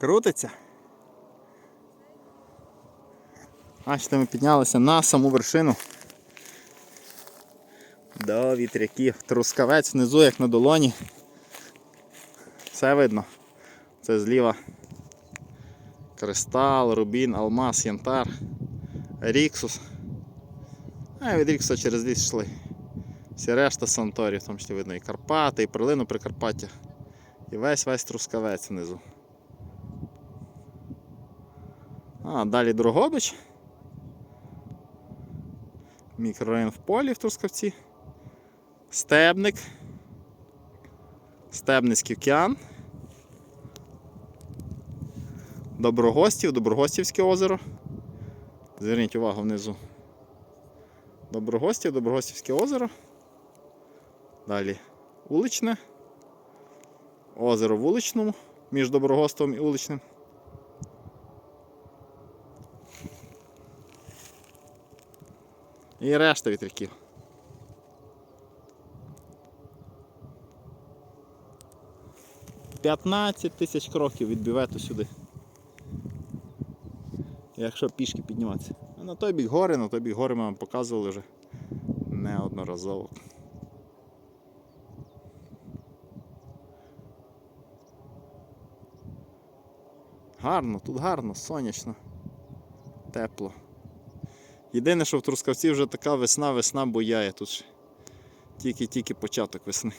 Крутиться. Бачите, ми піднялися на саму вершину. До вітряків. Трускавець внизу, як на долоні. Все видно. Це зліва кристал, рубін, алмаз, янтар, ріксус. А від ріксуса через ліс йшли. Всі решта санторів, в тому числі видно і Карпати, і перлину Прикарпаття. І весь весь трускавець внизу. А, далі Дрогобич. Мікрорайон в полі в Трускавці. Стебник. Стебницький океан. Доброгостів, Доброгостівське озеро. Зверніть увагу внизу. Доброгостів, Доброгостівське озеро. Далі Уличне. Озеро в Уличному між Доброгостовом і Уличним. І решта вітряків. П'ятнадцять тисяч кроків від бювету сюди. Якщо пішки підніматися. А на той бік гори, на той бік гори ми вам показували вже неодноразово. Гарно, тут гарно, сонячно, тепло. Єдине, що в Трускавці вже така весна, весна бояє. Тут тільки-тільки початок весни.